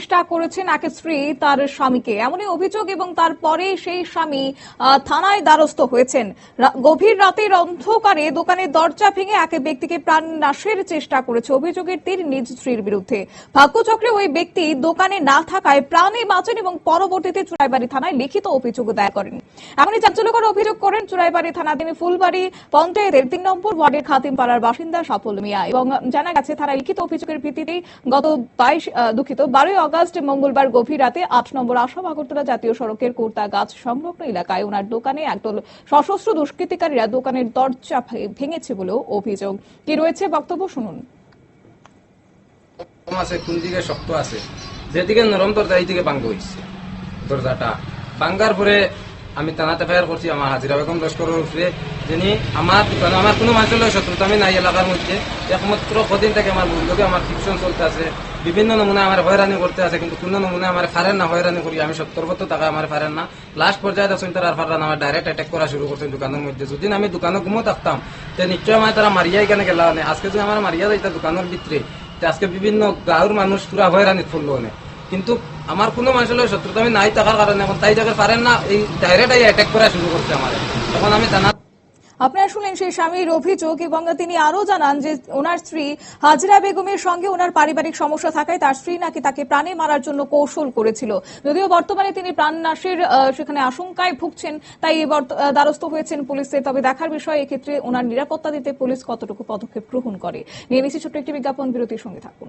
চেষ্টা করেছেন এক স্ত্রী তার স্বামীকে। এমনই অভিযোগ এবং তারপরে সেই স্বামী থানায় দ্বারস্থ হয়েছেন। গভীর রাতের অন্ধকারে দোকানের দরজা ভেঙে এক ব্যক্তিকে প্রাণ নাশের চেষ্টা করেছে। অভিযোগের তীর নিজ স্ত্রীর বিরুদ্ধে। ভাগ্যচক্রে ওই ব্যক্তি দোকানে না থাকায় প্রাণে বাঁচেন এবং পরবর্তীতে চুরাইবাড়ি থানায় লিখিত অভিযোগ দায়ের করেন। এমনই চাঞ্চল্যকর অভিযোগ করেন চুরাইবাড়ি থানা তিনি ফুলবাড়ি পঞ্চায়েতের তিন নম্বর ওয়ার্ডের খাতিমপাড়ার বাসিন্দা সাফল মিয়া এবং জানা গেছে, থানায় লিখিত অভিযোগের ভিত্তিতেই গত বাইশ দুঃখিত, বারোই আগস্ট, মঙ্গলবার গভীর রাতে আট নম্বর আসাম আগরতলা জাতীয় সড়কের কোর্তা গাছ সংলগ্ন এলাকায় ওনার দোকানে একদল সশস্ত্র দুষ্কৃতিকারীরা দোকানের দরজা ভেঙেছে বলেও অভিযোগ। কি রয়েছে বক্তব্য শুনুন। আছে, কোন দিকে শক্ত আছে? যেদিকে নরম দরজা এই দিকে ভাঙ্গ হয়েছে দরজাটা ভাঙ্গার পরে আমি টানাতে ফায়ার করছি, আমার হাজিরা বেগম লস্করের উপরে, যিনি আমার দোকানে, আমার কোনো মানুষের লগে শত্রুতা আমি নাই এলাকার মধ্যে। একমাত্র কদিন থেকে আমার লোকে আমার ফিকশন চলতে আছে, বিভিন্ন নমুনা আমার হয়রানি করতে আছে, কিন্তু কোনো নমুনা আমার ফারেন না, হয়রানি করি, আমি সত্তর বছর টাকা আমার ফারেন না। লাস্ট পর্যায়ে দেখছেন তারা ফারান আমার ডাইরেক্ট অ্যাটাক করা শুরু করছেন দোকানের মধ্যে। যদি আমি দোকানে ঘুমো থাকতাম, তে নিশ্চয় আমার তারা মারিয়া এখানে গেলা আজকে যদি আমার মারিয়া যাইতা দোকানের ভিতরে আজকে বিভিন্ন গাঁর মানুষ পুরা হয়রানি ফুললো অনেক কিন্তু আমার কোনো মানুষের লগে শত্রুতা আমি নাই থাকার কারণে। এখন তাই জায়গায় পারেন না, এই ডাইরেক্ট অ্যাটাক করা শুরু করছে আমার। তখন আমি জানা আপনারা শুনলেন সেই স্বামীর অভিযোগ এবং তিনি আরও জানান যে ওনার স্ত্রী হাজরা বেগমের সঙ্গে ওনার পারিবারিক সমস্যা থাকায় তার স্ত্রী নাকি তাকে প্রাণে মারার জন্য কৌশল করেছিল। যদিও বর্তমানে তিনি প্রাণ নাশের সেখানে আশঙ্কায় ভুগছেন, তাই দ্বারস্থ হয়েছেন পুলিশে। তবে দেখার বিষয়, এক্ষেত্রে ওনার নিরাপত্তা দিতে পুলিশ কতটুকু পদক্ষেপ গ্রহণ করে? নিয়ে নিচ্ছি ছোট্ট একটি বিজ্ঞাপন, বিরতির সঙ্গে থাকুন।